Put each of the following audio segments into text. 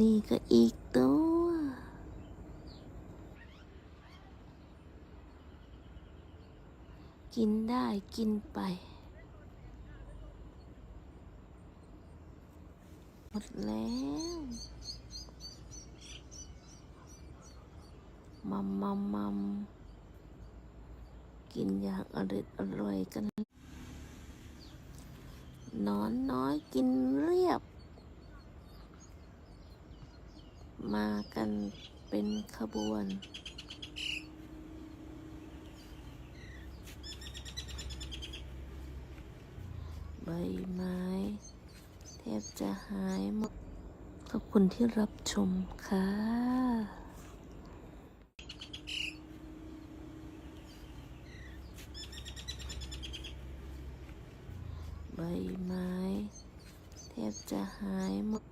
นี่ก็อีกตัว กินได้กินไป หมดแล้ว มัมมัมมัมกินอย่างอร่อยอร่อยกันนอนน้อยกินเรียบ มากันเป็นขบวน ใบไม้ แทบจะหายหมดขอบคุณที่รับชมค่ะใบไม้แทบจะหายหมด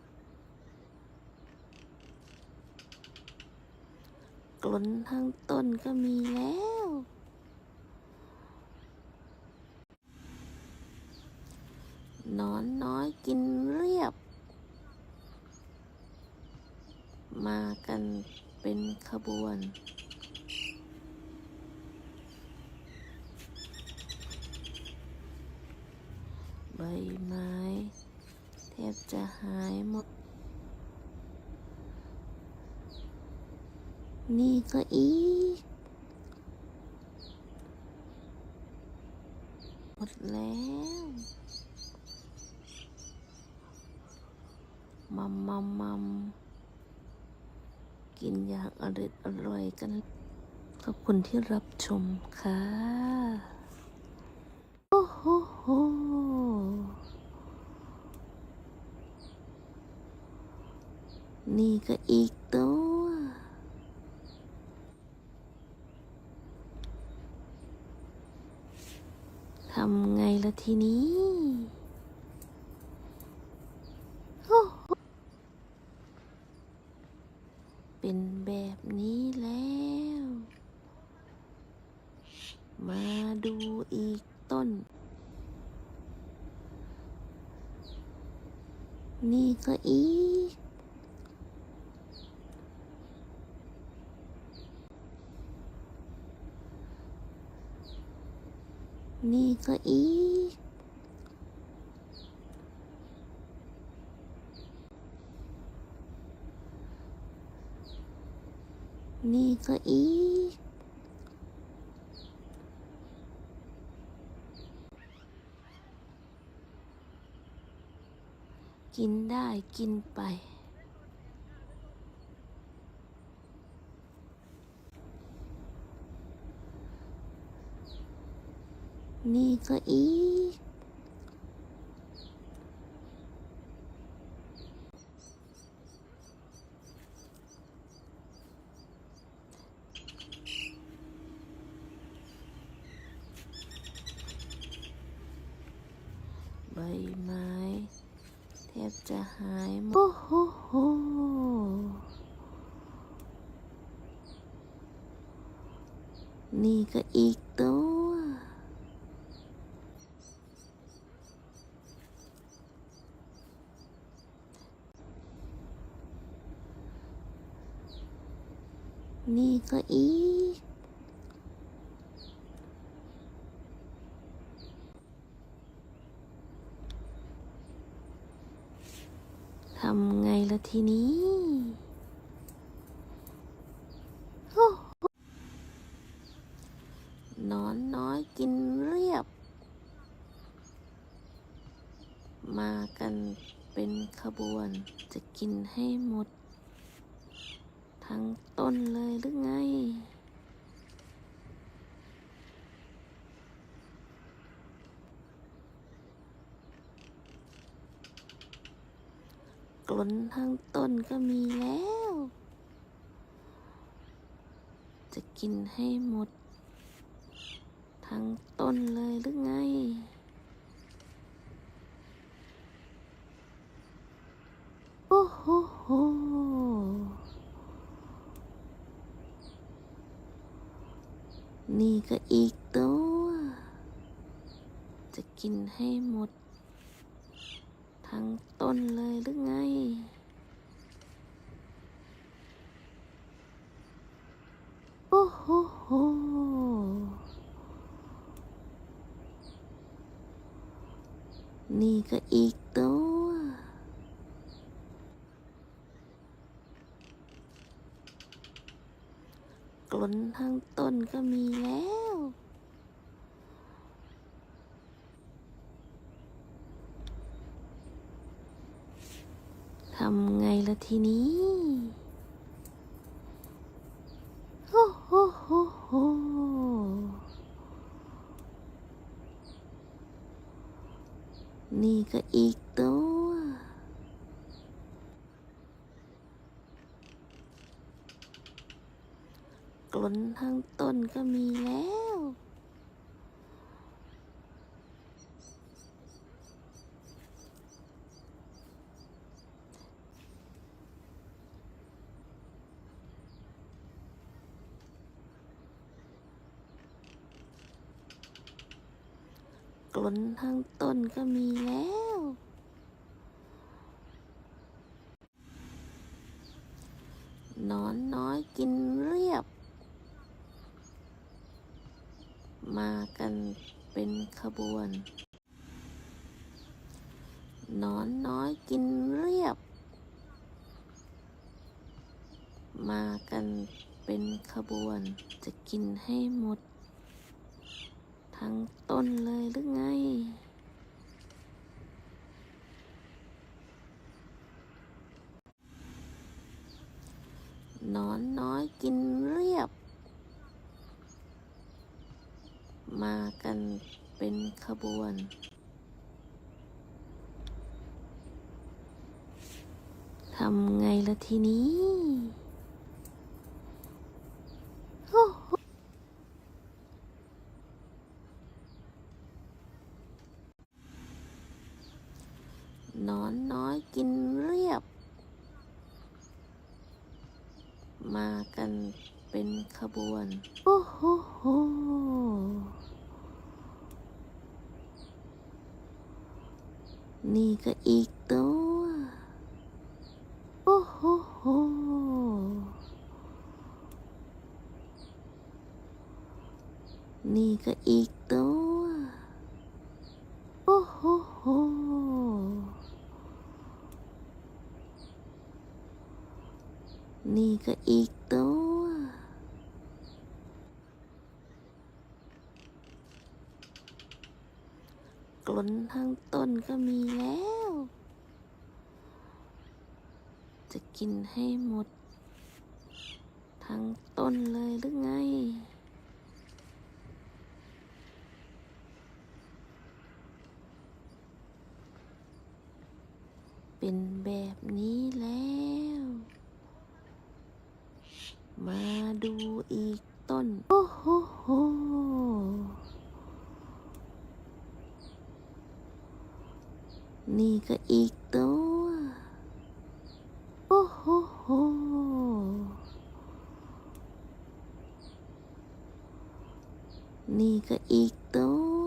ล้นทั้งต้นก็มีแล้ว นอนน้อยกินเรียบ มากันเป็นขบวนใบไม้แทบจะหายหมด นี่ก็อีก หมดแล้ว มัมมัมมัมกินอย่างอร่อยอร่อยกัน ขอบคุณที่รับชมค่ะ โอ้โหโหนี่ก็อีกตัว ทำไงละทีนี้เป็นแบบนี้แล้ว มาดูอีกต้น นี่ก็อีก นี่ก็อีก นี่ก็อีก กินได้กินไป นี่ก็อีก ใบไม้แทบจะหายหมด โอ้โหโหนี่ก็อีกตัว นี่ก็อีก ทำไงละทีนี้นอนน้อยกินเรียบ มากันเป็นขบวนจะกินให้หมด ทั้ง ต้นเลยหรือไง กลนทั้งต้นก็มีแล้ว จะกินให้หมด ทั้งต้นเลยหรือไง นี่ก็อีกตัว จะกินให้หมด ทั้งต้นเลยหรือไง โอ้โหโหนี่ก็อีกตัว ต้นก็มีแล้ว ทำไงละทีนี้โอ้โหโหโหนี่ก็อีกตัว กลน ทั้งต้นก็มีแล้ว กลนทั้งต้นก็มีแล้วนอนน้อยกินเรียบ มากันเป็นขบวนนอนน้อยกินเรียบ มากันเป็นขบวนจะกินให้หมด ทั้งต้นเลยหรือไง นอนน้อยกินเรียบ มากันเป็นขบวน ทำไงละทีนี้นอนน้อยกินเรียบ มากันเป็นขบวน โอ้โหโหนี่ก็อีกตัว โอ้โหโห นี่ก็อีกตัว โอ้โหโหนี่ก็อีกตัว กลนทั้งต้นก็มีแล้ว จะกินให้หมด ทั้งต้นเลยหรือไง เป็นแบบนี้แล้ว มาดูอีกต้น โอ้โหโหนี่ก็อีกตัว โอ้โหโหนี่ก็อีกตัว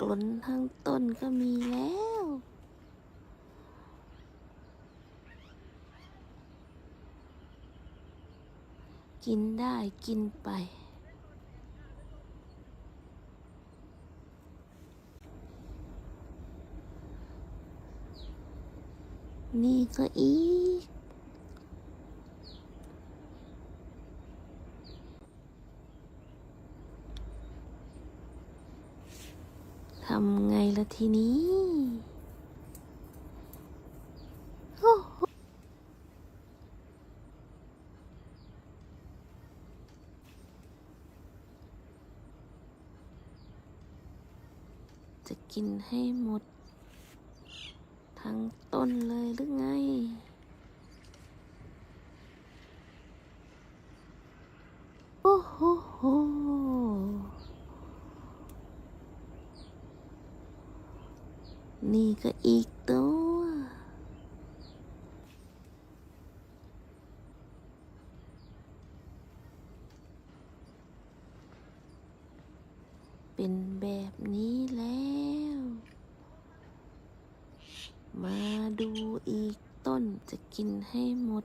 กลนทั้งต้นก็มีแล้ว กินได้กินไป นี่ก็อีก ทำไงละทีนี้ โอ้โห จะกินให้หมด ทั้งต้นเลยหรือไง โอ้โหโหนี่ก็อีกตัว เป็นแบบนี้แล้ว มาดูอีกต้นจะกินให้หมด